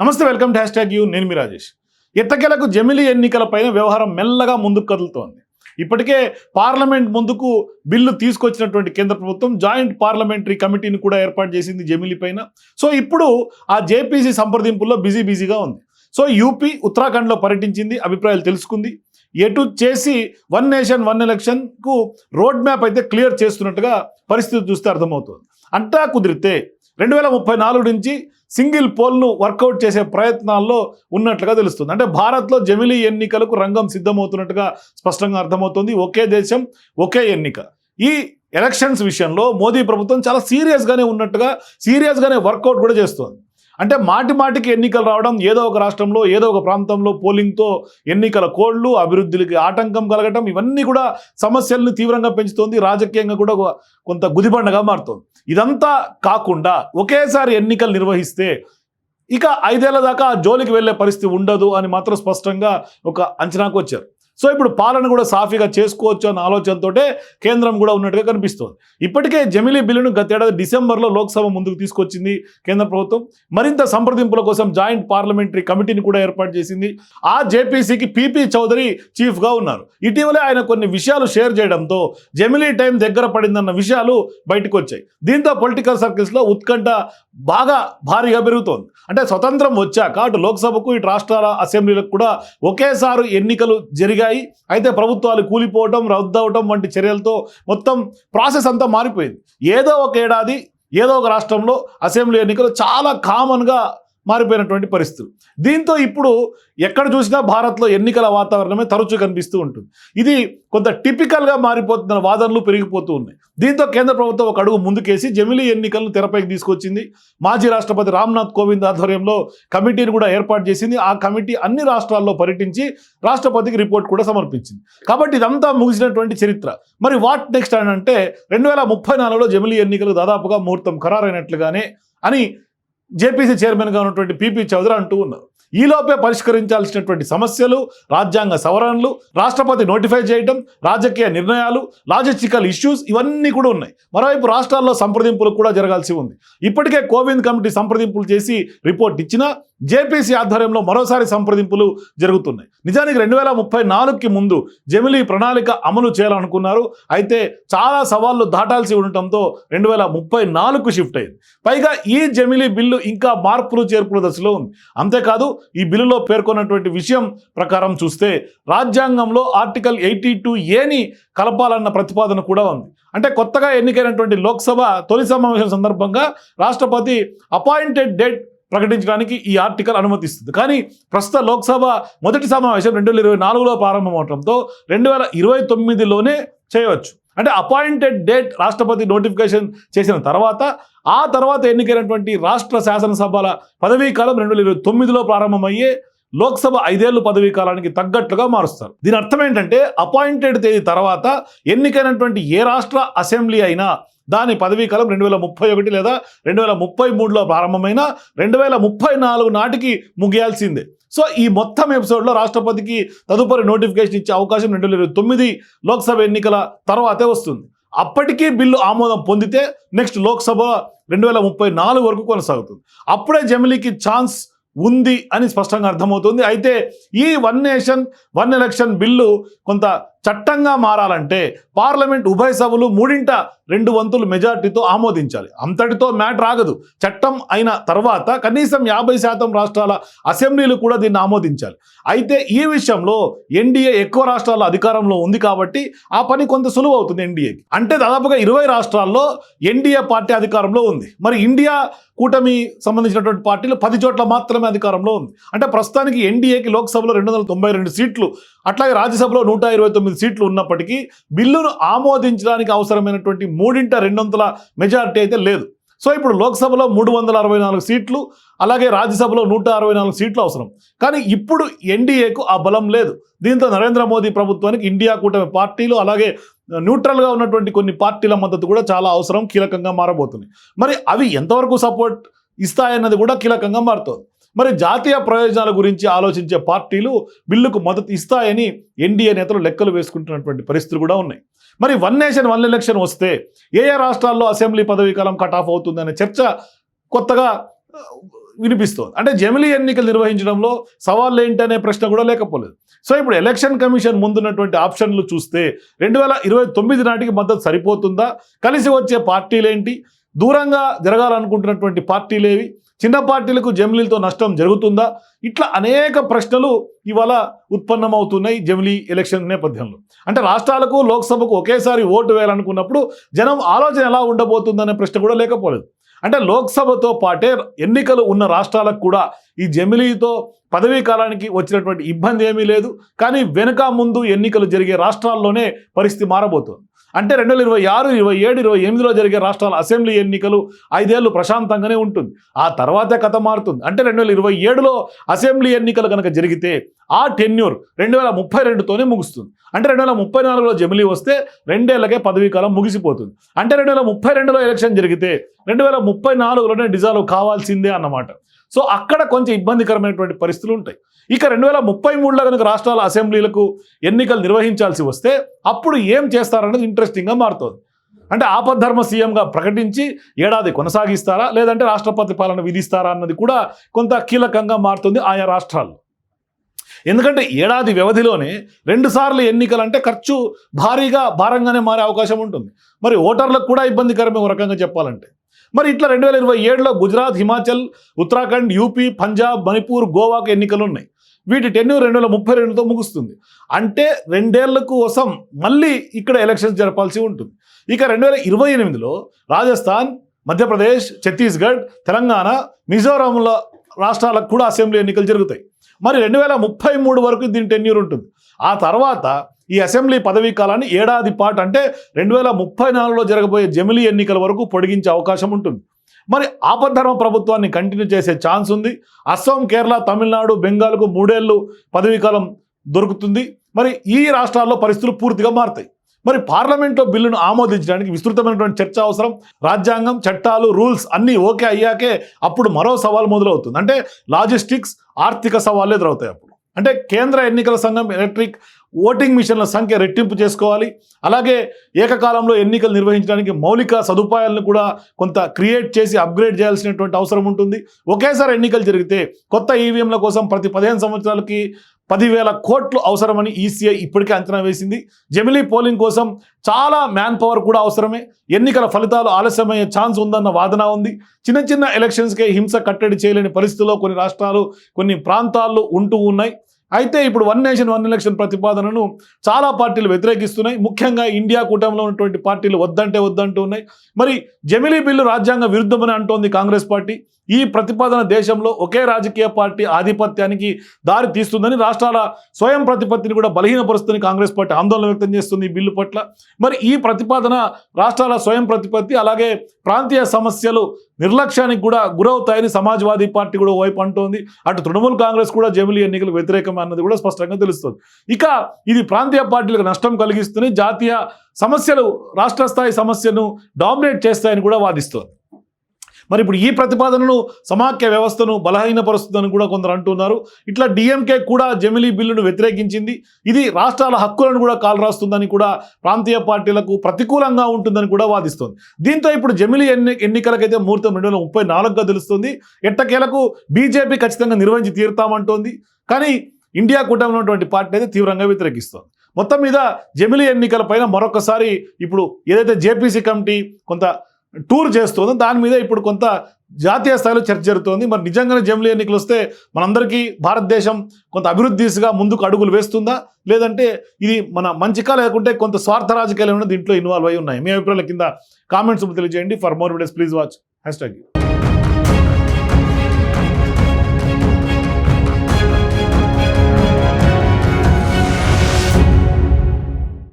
నమస్తే welcome hash tag you. నేను మీ రాజేష్. ఎట్టకేలకు జమిలీ ఎన్నికలపైన వ్యవహారం మెల్లగా ముందుకు కదులుతోంది. ఇప్పటికే పార్లమెంట్ ముందుకు బిల్లు తీసుకొచ్చినటువంటి కేంద్ర ప్రభుత్వం జాయింట్ పార్లమెంటరీ కమిటీని కూడా ఏర్పాటు చేసింది జమిలీ పైన. సో ఇప్పుడు ఆ జేపీసీ సంప్రదింపుల్లో బిజీ బిజీగా ఉంది. సో యూపీ ఉత్తరాఖండ్లో పర్యటించింది అభిప్రాయాలు తెలుసుకుంది. ఎటు చేసి వన్ నేషన్ వన్ ఎలక్షన్కు రోడ్ మ్యాప్ అయితే క్లియర్ చేస్తున్నట్టుగా పరిస్థితి చూస్తే అర్థమవుతుంది. అంతా కుదిరితే రెండు వేల ముప్పై నాలుగు నుంచి సింగిల్ పోల్ను వర్కౌట్ చేసే ప్రయత్నాల్లో ఉన్నట్లుగా తెలుస్తుంది. అంటే భారత్లో జమిలీ ఎన్నికలకు రంగం సిద్ధమవుతున్నట్టుగా స్పష్టంగా అర్థమవుతుంది. ఒకే దేశం ఒకే ఎన్నిక. ఈ ఎలక్షన్స్ విషయంలో మోదీ ప్రభుత్వం చాలా సీరియస్గానే ఉన్నట్టుగా సీరియస్గానే వర్కౌట్ కూడా చేస్తుంది. అంటే మాటి మాటికి ఎన్నికలు రావడం ఏదో ఒక రాష్ట్రంలో ఏదో ఒక ప్రాంతంలో పోలింగ్తో ఎన్నికల కోళ్ళు అభివృద్ధికి ఆటంకం కలగటం ఇవన్నీ కూడా సమస్యల్ని తీవ్రంగా పెంచుతోంది రాజకీయంగా కూడా ఒక- కొంత గుదిబండగా మారుతోంది. ఇదంతా కాకుండా ఒకేసారి ఎన్నికలు నిర్వహిస్తే ఇక ఐదేళ్ళ దాకా జోలికి వెళ్ళే పరిస్థితి ఉండదు అని మాత్రం స్పష్టంగా ఒక అంచనాకు వచ్చారు. సో ఇప్పుడు పాలన కూడా సాఫీగా చేసుకోవచ్చు అన్న ఆలోచనతోటే కేంద్రం కూడా ఉన్నట్టుగా కనిపిస్తోంది. ఇప్పటికే జమిలీ బిల్లును గతేడాది డిసెంబర్లో లోక్సభ ముందుకు తీసుకొచ్చింది కేంద్ర ప్రభుత్వం. మరింత సంప్రదింపుల కోసం జాయింట్ పార్లమెంటరీ కమిటీని కూడా ఏర్పాటు చేసింది. ఆ జేపీసీకి పీపీ చౌదరి చీఫ్గా ఉన్నారు. ఇటీవలే ఆయన కొన్ని విషయాలు షేర్ చేయడంతో జమిలీ టైం దగ్గర పడిందన్న విషయాలు బయటకు వచ్చాయి. దీంతో పొలిటికల్ సర్కిల్స్లో ఉత్కంఠ బాగా భారీగా పెరుగుతోంది. అంటే స్వతంత్రం వచ్చాక అటు లోక్సభకు ఇటు రాష్ట్రాల అసెంబ్లీలకు కూడా ఒకేసారి ఎన్నికలు జరిగాయి. అయితే ప్రభుత్వాలు కూలిపోవటం రద్దవటం వంటి చర్యలతో మొత్తం ప్రాసెస్ అంతా మారిపోయింది. ఏదో ఒక ఏడాది ఏదో ఒక రాష్ట్రంలో అసెంబ్లీ ఎన్నికలు చాలా కామన్గా మారిపోయినటువంటి పరిస్థితులు. దీంతో ఇప్పుడు ఎక్కడ చూసినా భారత్లో ఎన్నికల వాతావరణమే తరచూ కనిపిస్తూ ఉంటుంది. ఇది కొంత టిపికల్గా మారిపోతున్న వాదనలు పెరిగిపోతూ ఉన్నాయి. దీంతో కేంద్ర ప్రభుత్వం ఒక అడుగు ముందుకేసి జమిలీ ఎన్నికలను తెరపైకి తీసుకొచ్చింది. మాజీ రాష్ట్రపతి రామ్నాథ్ కోవింద్ ఆధ్వర్యంలో కమిటీని కూడా ఏర్పాటు చేసింది. ఆ కమిటీ అన్ని రాష్ట్రాల్లో పర్యటించి రాష్ట్రపతికి రిపోర్ట్ కూడా సమర్పించింది. కాబట్టి ఇదంతా ముగిసినటువంటి చరిత్ర. మరి వాట్ నెక్స్ట్ అని అంటే రెండు వేల ముప్పై నాలుగులో జమిలీ ఎన్నికలు దాదాపుగా ముహూర్తం ఖరారైనట్లుగానే అని జేపీసీ చైర్మన్గా ఉన్నటువంటి పీపీ చౌదరి అంటూ ఉన్నారు. ఈలోపే పరిష్కరించాల్సినటువంటి సమస్యలు రాజ్యాంగ సవరణలు రాష్ట్రపతి నోటిఫై చేయడం రాజకీయ నిర్ణయాలు లాజిస్టికల్ ఇష్యూస్ ఇవన్నీ కూడా ఉన్నాయి. మరోవైపు రాష్ట్రాల్లో సంప్రదింపులు కూడా జరగాల్సి ఉంది. ఇప్పటికే కోవింద్ కమిటీ సంప్రదింపులు చేసి రిపోర్ట్ ఇచ్చినా జేపీసీ ఆధ్వర్యంలో మరోసారి సంప్రదింపులు జరుగుతున్నాయి. నిజానికి రెండు వేల ముప్పై నాలుగుకి ముందు జమిలీ ప్రణాళిక అమలు చేయాలనుకున్నారు. అయితే చాలా సవాళ్ళు దాటాల్సి ఉండటంతో రెండు వేల ముప్పై నాలుగుకు షిఫ్ట్ అయింది. పైగా ఈ జమిలీ బిల్లు ఇంకా మార్పులు చేర్పుల దశలో ఉంది. అంతేకాదు ఈ బిల్లులో పేర్కొన్నటువంటి విషయం ప్రకారం చూస్తే రాజ్యాంగంలో ఆర్టికల్ ఎయిటీ టూ ఏని కలపాలన్న ప్రతిపాదన కూడా ఉంది. అంటే కొత్తగా ఎన్నికైనటువంటి లోక్సభ తొలి సమావేశం సందర్భంగా రాష్ట్రపతి అపాయింటెడ్ డేట్ ప్రకటించడానికి ఈ ఆర్టికల్ అనుమతిస్తుంది. కానీ ప్రస్తుత లోక్సభ మొదటి సమావేశం రెండు వేల ఇరవై నాలుగులో ప్రారంభమవడంతో రెండు వేల ఇరవై తొమ్మిదిలోనే చేయవచ్చు. అంటే అపాయింటెడ్ డేట్ రాష్ట్రపతి నోటిఫికేషన్ చేసిన తర్వాత ఆ తర్వాత ఎన్నికైనటువంటి రాష్ట్ర శాసనసభల పదవీ కాలం రెండు వేల ఇరవై తొమ్మిదిలో ప్రారంభమయ్యే లోక్సభ ఐదేళ్ళు పదవీ కాలానికి తగ్గట్లుగా మారుస్తారు. దీని అర్థం ఏంటంటే అపాయింటెడ్ తేదీ తర్వాత ఎన్నికైనటువంటి ఏ రాష్ట్ర అసెంబ్లీ అయినా దాని పదవీ కాలం రెండు వేల ముప్పై ఒకటి లేదా రెండు వేల ముప్పై మూడులో ప్రారంభమైన రెండు వేల ముప్పై నాలుగు నాటికి ముగియాల్సిందే. సో ఈ మొత్తం ఎపిసోడ్లో రాష్ట్రపతికి తదుపరి నోటిఫికేషన్ ఇచ్చే అవకాశం రెండు వేల ఇరవై తొమ్మిది లోక్సభ ఎన్నికల తర్వాతే వస్తుంది. అప్పటికీ బిల్లు ఆమోదం పొందితే నెక్స్ట్ లోక్సభ రెండు వేల ముప్పై నాలుగు వరకు కొనసాగుతుంది. అప్పుడే జమిలీకి ఛాన్స్ ఉంది అని స్పష్టంగా అర్థమవుతుంది. అయితే ఈ one nation one election bill కొంత చట్టంగా మారాలంటే పార్లమెంట్ ఉభయ సభలు మూడింట రెండు వంతులు మెజార్టీతో ఆమోదించాలి. అంతటితో మ్యాటర్ ఆగదు చట్టం అయిన తర్వాత కనీసం యాభై శాతం రాష్ట్రాల అసెంబ్లీలు కూడా దీన్ని ఆమోదించాలి. అయితే ఈ విషయంలో ఎన్డీఏ ఎక్కువ రాష్ట్రాల అధికారంలో ఉంది కాబట్టి ఆ పని కొంత సులువు అవుతుంది ఎన్డీఏకి. అంటే దాదాపుగా ఇరవై రాష్ట్రాల్లో ఎన్డీఏ పార్టీ అధికారంలో ఉంది. మరి ఇండియా కూటమి సంబంధించినటువంటి పార్టీలు పది చోట్ల మాత్రమే అధికారంలో ఉంది. అంటే ప్రస్తుతానికి ఎన్డీఏకి లోక్సభలో రెండు వందల తొంభై రెండు సీట్లు అట్లాగే రాజ్యసభలో నూట ఇరవై తొమ్మిది సీట్లు ఉన్నప్పటికీ బిల్లును ఆమోదించడానికి అవసరమైనటువంటి మూడింట రెండొంతుల మెజారిటీ అయితే లేదు. సో ఇప్పుడు లోక్సభలో మూడు వందల అరవై నాలుగు సీట్లు అలాగే రాజ్యసభలో నూట అరవై నాలుగు సీట్లు అవసరం. కానీ ఇప్పుడు ఎన్డీఏకు ఆ బలం లేదు. దీంతో నరేంద్ర మోదీ ప్రభుత్వానికి ఇండియా కూటమి పార్టీలు అలాగే న్యూట్రల్గా ఉన్నటువంటి కొన్ని పార్టీల మద్దతు కూడా చాలా అవసరం కీలకంగా మారబోతుంది. మరి అవి ఎంతవరకు సపోర్ట్ ఇస్తాయన్నది కూడా కీలకంగా మారుతుంది. మరి జాతీయ ప్రయోజనాల గురించి ఆలోచించే పార్టీలు బిల్లుకు మద్దతు ఇస్తాయని ఎన్డీఏ నేతలు లెక్కలు వేసుకుంటున్నటువంటి పరిస్థితులు కూడా ఉన్నాయి. మరి వన్ నేషన్ వన్ ఎలక్షన్ వస్తే ఏ ఏ రాష్ట్రాల్లో అసెంబ్లీ పదవీ కాలం కట్ ఆఫ్ అవుతుందనే చర్చ కొత్తగా వినిపిస్తోంది. అంటే జమిలీ ఎన్నికలు నిర్వహించడంలో సవాళ్ళు ఏంటి అనే ప్రశ్న కూడా లేకపోలేదు. సో ఇప్పుడు ఎలక్షన్ కమిషన్ ముందున్నటువంటి ఆప్షన్లు చూస్తే రెండు వేల ఇరవై తొమ్మిది నాటికి మద్దతు సరిపోతుందా? కలిసి వచ్చే పార్టీలేంటి? దూరంగా జరగాలనుకుంటున్నటువంటి పార్టీలేవి చిన్న పార్టీలకు జమిలీలతో నష్టం జరుగుతుందా? ఇట్లా అనేక ప్రశ్నలు ఇవాళ ఉత్పన్నమవుతున్నాయి జమిలీ ఎలక్షన్ నేపథ్యంలో. అంటే రాష్ట్రాలకు లోక్సభకు ఒకేసారి ఓటు వేయాలనుకున్నప్పుడు జనం ఆలోచన ఎలా ఉండబోతుందనే ప్రశ్న కూడా లేకపోలేదు. అంటే లోక్సభతో పాటే ఎన్నికలు ఉన్న రాష్ట్రాలకు కూడా ఈ జమిలీతో పదవీ కాలానికి వచ్చినటువంటి ఇబ్బంది ఏమీ లేదు. కానీ వెనుక ముందు ఎన్నికలు జరిగే రాష్ట్రాల్లోనే పరిస్థితి మారబోతోంది. అంటే రెండు వేల ఇరవై ఆరు ఇరవై ఏడు ఇరవై ఎనిమిదిలో జరిగే రాష్ట్రాల అసెంబ్లీ ఎన్నికలు ఐదేళ్ళు ప్రశాంతంగానే ఉంటుంది. ఆ తర్వాతే కథ మారుతుంది. అంటే రెండు వేల ఇరవై ఏడులో అసెంబ్లీ ఎన్నికలు కనుక జరిగితే ఆ టెన్యూర్ రెండు వేల ముప్పై రెండుతోనే ముగుస్తుంది. అంటే రెండు వేల ముప్పై నాలుగులో జమిలీ వస్తే రెండేళ్ళకే పదవీ కాలం ముగిసిపోతుంది. అంటే రెండు వేల ముప్పై రెండులో ఎలక్షన్ జరిగితే రెండు వేల ముప్పై నాలుగులోనే డిజాల్వ్ కావాల్సిందే అన్నమాట. సో అక్కడ కొంచెం ఇబ్బందికరమైనటువంటి పరిస్థితులు ఉంటాయి. ఇక రెండు వేల ముప్పై మూడులో కనుక రాష్ట్రాల అసెంబ్లీలకు ఎన్నికలు నిర్వహించాల్సి వస్తే అప్పుడు ఏం చేస్తారనేది ఇంట్రెస్టింగ్గా మారుతుంది. అంటే ఆపద్ధర్మ సీఎంగా ప్రకటించి ఏడాది కొనసాగిస్తారా? లేదంటే రాష్ట్రపతి పాలన విధిస్తారా అన్నది కూడా కొంత కీలకంగా మారుతుంది ఆయా రాష్ట్రాల్లో. ఎందుకంటే ఏడాది వ్యవధిలోనే రెండుసార్లు ఎన్నికలు అంటే ఖర్చు భారీగా భారంగానే మారే అవకాశం ఉంటుంది. మరి ఓటర్లకు కూడా ఇబ్బందికరమే ఒక రకంగా చెప్పాలంటే. మరి ఇట్లా రెండు వేల ఇరవై ఏడులో గుజరాత్ హిమాచల్ ఉత్తరాఖండ్ యూపీ పంజాబ్ మణిపూర్ గోవాకు ఎన్నికలు ఉన్నాయి వీటి టెన్యూర్ రెండు వేల ముప్పై రెండుతో ముగుస్తుంది. అంటే రెండేళ్ళకు కోసం మళ్ళీ ఇక్కడ ఎలక్షన్స్ జరపాల్సి ఉంటుంది. ఇక రెండు వేల ఇరవై ఎనిమిదిలో రాజస్థాన్ మధ్యప్రదేశ్ ఛత్తీస్గఢ్ తెలంగాణ మిజోరాంల రాష్ట్రాలకు కూడా అసెంబ్లీ ఎన్నికలు జరుగుతాయి. మరి రెండు వేల ముప్పై మూడు వరకు దీని టెన్యూర్ ఉంటుంది. ఆ తర్వాత ఈ అసెంబ్లీ పదవీ కాలాన్ని ఏడాది పాటు అంటే రెండు వేల ముప్పై నాలుగులో జరగబోయే జమిలీ ఎన్నికల వరకు పొడిగించే అవకాశం ఉంటుంది. మరి ఆపద్ధర్మ ప్రభుత్వాన్ని కంటిన్యూ చేసే ఛాన్స్ ఉంది. అస్సాం కేరళ తమిళనాడు బెంగాల్కు మూడేళ్ళు పదవీ కాలం దొరుకుతుంది. మరి ఈ రాష్ట్రాల్లో పరిస్థితులు పూర్తిగా మారుతాయి. మరి పార్లమెంట్లో బిల్లును ఆమోదించడానికి విస్తృతమైనటువంటి చర్చ అవసరం. రాజ్యాంగం చట్టాలు రూల్స్ అన్నీ ఓకే అయ్యాకే అప్పుడు మరో సవాల్ మొదలవుతుంది. అంటే లాజిస్టిక్స్ ఆర్థిక సవాళ్ళు ఎదురవుతాయి అప్పుడు. అంటే కేంద్ర ఎన్నికల సంఘం ఎలక్ట్రిక్ ఓటింగ్ మిషన్ల సంఖ్య రెట్టింపు చేసుకోవాలి. అలాగే ఏకకాలంలో ఎన్నికలు నిర్వహించడానికి మౌలిక సదుపాయాలను కూడా కొంత క్రియేట్ చేసి అప్గ్రేడ్ చేయాల్సినటువంటి అవసరం ఉంటుంది. ఒకేసారి ఎన్నికలు జరిగితే కొత్త ఈవీఎంల కోసం ప్రతి పదిహేను సంవత్సరాలకి పదివేల కోట్లు అవసరమని ఈసీఐ ఇప్పటికే అంచనా వేసింది. జమిలీ పోలింగ్ కోసం చాలా మ్యాన్ పవర్ కూడా అవసరమే. ఎన్నికల ఫలితాలు ఆలస్యమయ్యే ఛాన్స్ ఉందన్న వాదన ఉంది. చిన్న చిన్న ఎలక్షన్స్కే హింస కట్టడి చేయలేని పరిస్థితుల్లో కొన్ని రాష్ట్రాలు కొన్ని ప్రాంతాల్లో ఉంటూ ఉన్నాయి. అయితే ఇప్పుడు వన్ నేషన్ వన్ ఎలక్షన్ ప్రతిపాదనను చాలా పార్టీలు వ్యతిరేకిస్తున్నాయి. ముఖ్యంగా ఇండియా కూటమిలో ఉన్నటువంటి పార్టీలు వద్దంటే వద్దంటూ ఉన్నాయి. మరి జమిలీ బిల్లు రాజ్యాంగ విరుద్ధమని అంటోంది కాంగ్రెస్ పార్టీ. ఈ ప్రతిపాదన దేశంలో ఒకే రాజకీయ పార్టీ ఆధిపత్యానికి దారి తీస్తుందని రాష్ట్రాల స్వయం ప్రతిపత్తిని కూడా బలహీనపరుస్తుందని కాంగ్రెస్ పార్టీ ఆందోళన వ్యక్తం చేస్తుంది ఈ బిల్లు పట్ల. మరి ఈ ప్రతిపాదన రాష్ట్రాల స్వయం ప్రతిపత్తి అలాగే ప్రాంతీయ సమస్యలు నిర్లక్ష్యానికి కూడా గురవుతాయని సమాజ్వాదీ పార్టీ కూడా వైపు అంటోంది. అటు తృణమూల్ కాంగ్రెస్ కూడా జమిలీ ఎన్నికలు వ్యతిరేకం అన్నది కూడా స్పష్టంగా తెలుస్తుంది. ఇక ఇది ప్రాంతీయ పార్టీలకు నష్టం కలిగిస్తుంది జాతీయ సమస్యలు రాష్ట్ర స్థాయి సమస్యను డామినేట్ చేస్తాయని కూడా వాదిస్తోంది. మరి ఇప్పుడు ఈ ప్రతిపాదనను సమాఖ్య వ్యవస్థను బలహీనపరుస్తుందని కూడా కొందరు అంటున్నారు. ఇట్లా డిఎంకే కూడా జమిలీ బిల్లును వ్యతిరేకించింది. ఇది రాష్ట్రాల హక్కులను కూడా కాలరాస్తుందని కూడా ప్రాంతీయ పార్టీలకు ప్రతికూలంగా ఉంటుందని కూడా వాదిస్తోంది. దీంతో ఇప్పుడు జమిలీ ఎన్ని ఎన్నికలకైతే ముహూర్తం రెండు వేల ముప్పై నాలుగుగా తెలుస్తుంది. ఎట్టకేలకు బీజేపీ ఖచ్చితంగా నిర్వహించి తీరుతామంటోంది. కానీ ఇండియా కూటమిలో ఉన్నటువంటి పార్టీ అయితే తీవ్రంగా వ్యతిరేకిస్తోంది. మొత్తం మీద జమిలీ ఎన్నికలపైన మరొకసారి ఇప్పుడు ఏదైతే జేపీసీ కమిటీ కొంత టూర్ చేస్తుంది. దాని మీద ఇప్పుడు కొంత జాతీయ స్థాయిలో చర్చ జరుగుతోంది. మరి నిజంగానే జమిలీ ఎన్నికలు వస్తే మనందరికీ భారతదేశం కొంత అభివృద్ధి దిశగా ముందుకు అడుగులు వేస్తుందా? లేదంటే ఇది మన మంచికా లేకుంటే కొంత స్వార్థ రాజకీయాలు ఏమైనా దీంట్లో ఇన్వాల్వ్ అయి ఉన్నాయి? మీ అభిప్రాయాల కింద కామెంట్స్ తెలియజేయండి. For more videos please watch hashtag